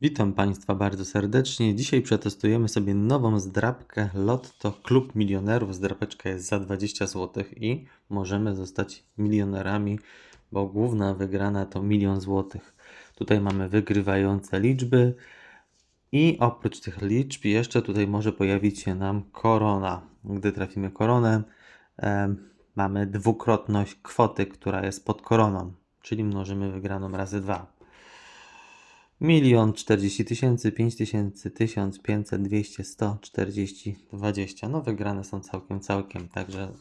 Witam Państwa bardzo serdecznie. Dzisiaj przetestujemy sobie nową zdrabkę Lotto Klub Milionerów. Zdrabeczka jest za 20 zł i możemy zostać milionerami, bo główna wygrana to milion złotych. Tutaj mamy wygrywające liczby i oprócz tych liczb jeszcze tutaj może pojawić się nam korona. Gdy trafimy koronę, em, mamy dwukrotność kwoty, która jest pod koroną, czyli mnożymy wygraną razy dwa. Milion, czterdzieści tysięcy, pięć tysięcy, tysiąc, pięćset, dwieście, sto, czterdzieści, dwadzieścia. No wygrane są całkiem, całkiem, także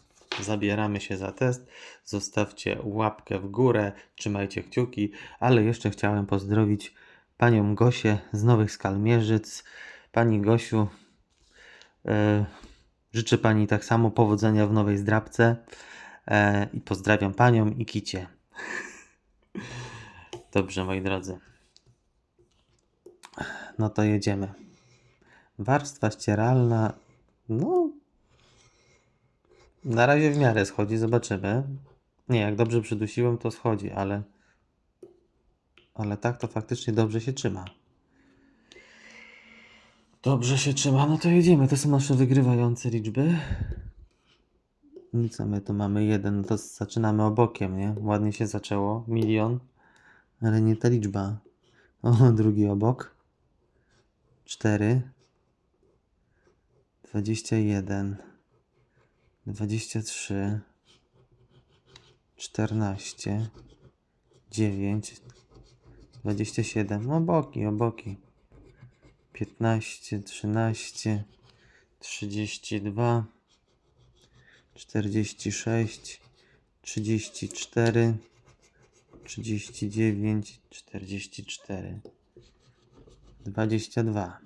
zabieramy się za test. Zostawcie łapkę w górę, trzymajcie kciuki, ale jeszcze chciałem pozdrowić panią Gosię z Nowych Skalmierzyc. Pani Gosiu, e, życzę pani tak samo powodzenia w nowej zdrabce e, i pozdrawiam panią i kicie. Dobrze, moi drodzy. No to jedziemy. Warstwa ścieralna, no. Na razie w miarę schodzi, zobaczymy. Nie, jak dobrze przydusiłem, to schodzi, ale. Ale tak to faktycznie dobrze się trzyma. Dobrze się trzyma, no to jedziemy. To są nasze wygrywające liczby. Co my tu mamy? Jeden, no to zaczynamy obokiem, nie? Ładnie się zaczęło. Milion, ale nie ta liczba. O, drugi obok. 4, 21, 23, 14, 9, 27, oboki, oboki, 15, 13, 32, 46, 34, 39, 44. 22,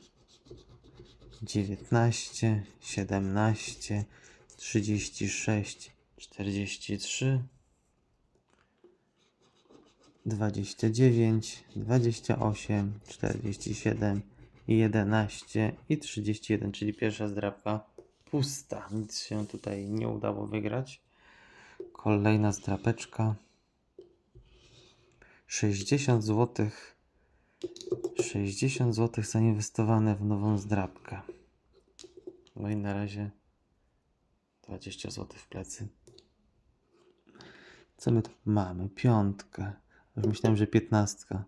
19, 17, 36, 43, 29, 28, 47 i 11 i 31, czyli pierwsza zdrabka pusta. Nic się tutaj nie udało wygrać. Kolejna zdrapeczka. 60 złotych 60 zł zainwestowane w nową zdrabkę. No i na razie 20 zł w plecy. Co my tu mamy? Piątkę. Już myślałem, że piętnastka.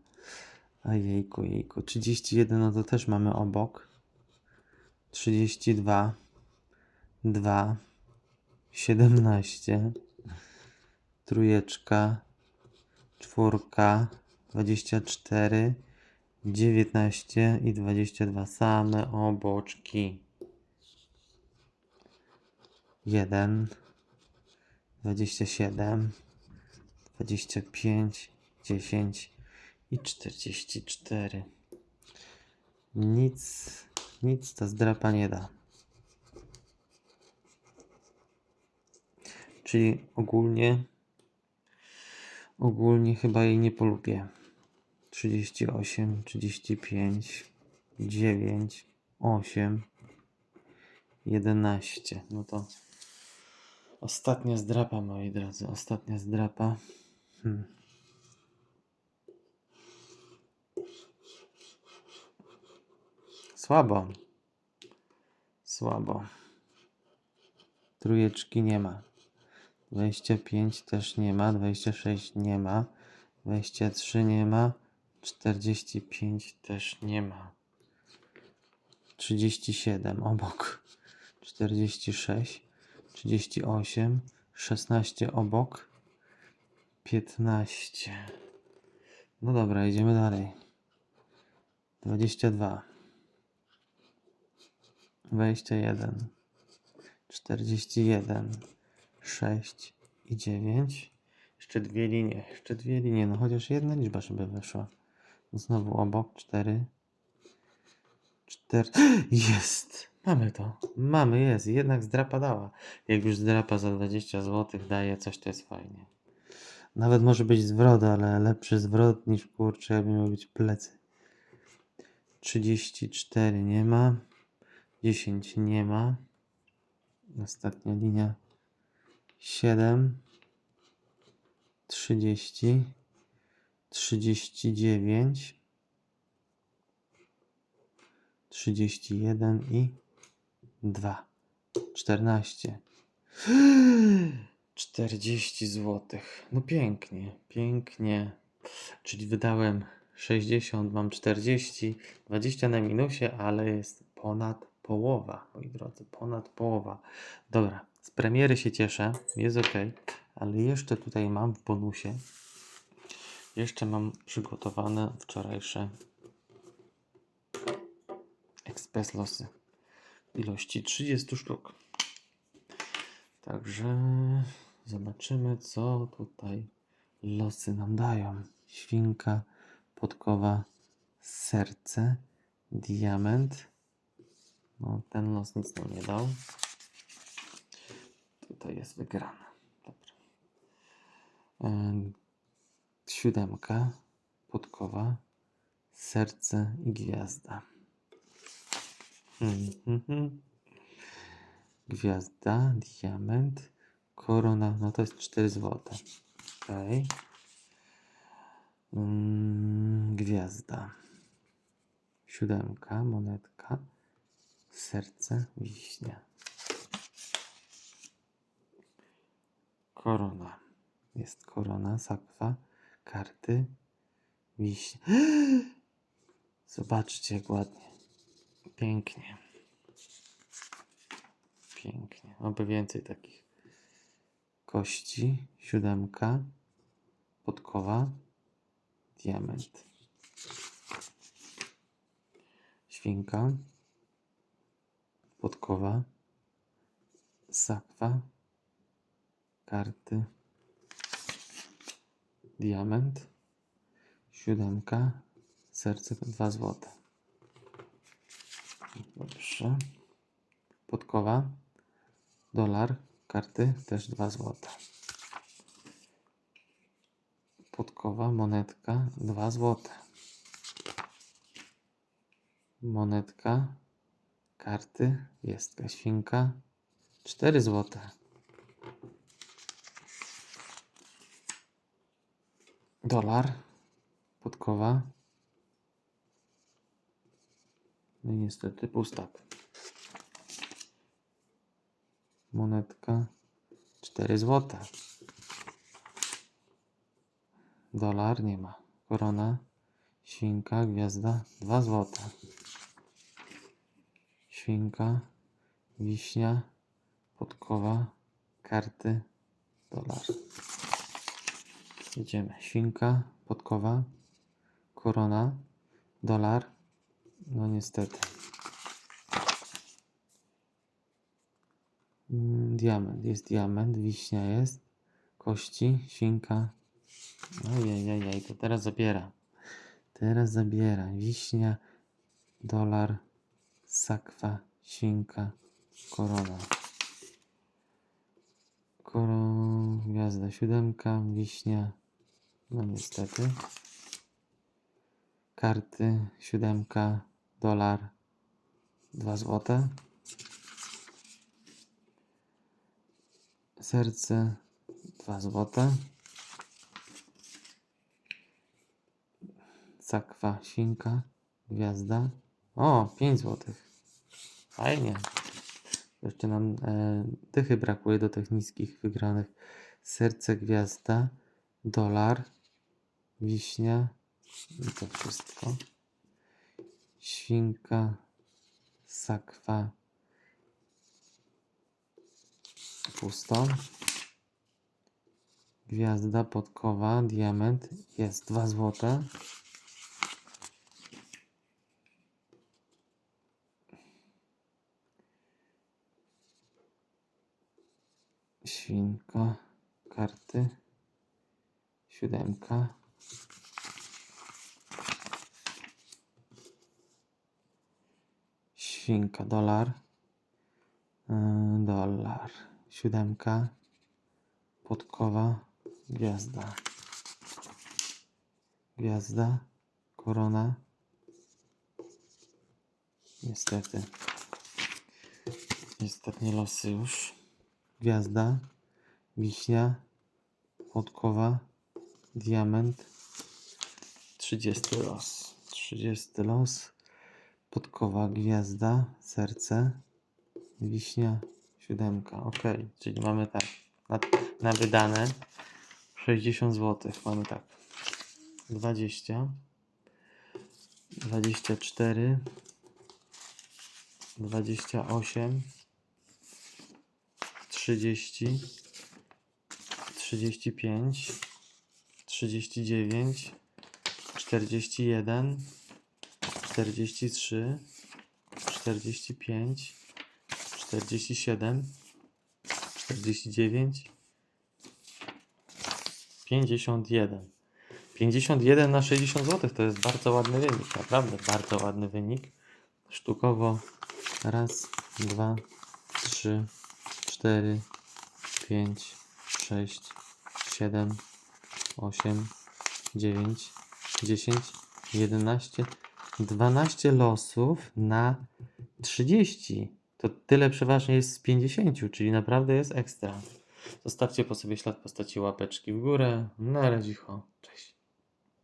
A jejku, jejku. 31, no to też mamy obok. 32, 2, 17, trójeczka, czwórka, 24, 19 i 22 same oboczki. 1 27 25 10 i 44. Nic, nic ta zdrapa nie da. Czyli ogólnie ogólnie chyba jej nie polubię. 38, 35, 9, 8, 11. No to ostatnia zdrapa, moi drodzy. Ostatnia zdrapa. Hmm. Słabo. Słabo. Trójeczki nie ma. 25 też nie ma. 26 nie ma. 23 nie ma. 45 też nie ma. 37 obok. 46, 38, 16 obok. 15. No dobra, idziemy dalej. 22. 21. 41. 6 i 9. Jeszcze dwie linie, jeszcze dwie linie, no chociaż jedna liczba, żeby weszła. Znowu obok, 4. 4. Jest! Mamy to. Mamy, jest. Jednak zdrapa dała. Jak już zdrapa za 20 zł daje coś, to jest fajnie. Nawet może być zwrot, ale lepszy zwrot niż kurczę, jakby miał być plecy. 34 nie ma. 10 nie ma. Ostatnia linia. 7. 30. 39, 31 i 2. 14. 40 zł. No pięknie, pięknie. Czyli wydałem 60, mam 40, 20 na minusie, ale jest ponad połowa, moi drodzy, ponad połowa. Dobra, z premiery się cieszę, jest ok, ale jeszcze tutaj mam w bonusie, jeszcze mam przygotowane wczorajsze ekspres losy w ilości 30 sztuk. Także zobaczymy, co tutaj losy nam dają. Świnka, podkowa, serce, diament. No, ten los nic nam nie dał. Tutaj jest wygrana. Dobra. Em, Siódemka, podkowa, serce i gwiazda. Hmm, hmm. Gwiazda, diament, korona, no to jest 4 złote. Okej. Mm, gwiazda. Siódemka, monetka, serce, wiśnia. Korona. Jest korona, sakwa, karty, wiśnia. Zobaczcie, jak ładnie. Pięknie. Pięknie. Oby więcej takich kości. Siódemka. Podkowa. Diament. Świnka. Podkowa. Sakwa. Karty. Diament. Siódemka. Serce dwa złote. Dobrze. Podkowa. Dolar. Karty też 2 złote. Podkowa, monetka 2 złote. Monetka. Karty. Jest świnka. 4 złote. Dolar. Podkowa. No i niestety pustak. Monetka 4 złote. Dolar nie ma. Korona, świnka, gwiazda 2 złote. Świnka, wiśnia, podkowa, karty, dolar. Idziemy. Świnka, podkowa, korona, dolar. No niestety. Mm, Diament, jest diament, wiśnia jest, kości, świnka. Ojej, to teraz zabiera. Teraz zabiera. Wiśnia, dolar, sakwa, świnka, korona. Koro, gwiazda, siódemka, wiśnia. No niestety. Karty, siódemka, dolar, dwa złote. Serce 2 złote. Sakwa, świnka, gwiazda. O, 5 złotych. Fajnie. Jeszcze nam e, dychy brakuje do tych niskich wygranych. Serce, gwiazda, dolar, wiśnia i to wszystko. Świnka, sakwa, pusto. Gwiazda, podkowa, diament. Jest 2 złote. Świnka, karty. Siódemka. Świnka, dolar. Yy, Dolar. Siódemka. Podkowa. Gwiazda. Gwiazda. Korona. Niestety. Ostatnie losy już. Gwiazda. Wiśnia. Podkowa. Diament. 30 los. 30 los. Podkowa, gwiazda, serce, wiśnia, siódemka. Ok, czyli mamy tak. Na, na wydane 60 zł. Mamy tak. 20, 24, 28, 30, 35, 39, 41, 43, 45, 47, 49, 51. 51 na 60 zł to jest bardzo ładny wynik, naprawdę bardzo ładny wynik. Sztukowo raz, dwa, trzy, cztery, pięć, sześć, siedem, osiem, dziewięć, dziesięć, jedenaście, dwanaście losów na 30. To tyle przeważnie jest z 50, czyli naprawdę jest ekstra. Zostawcie po sobie ślad postaci łapeczki w górę. Na razie.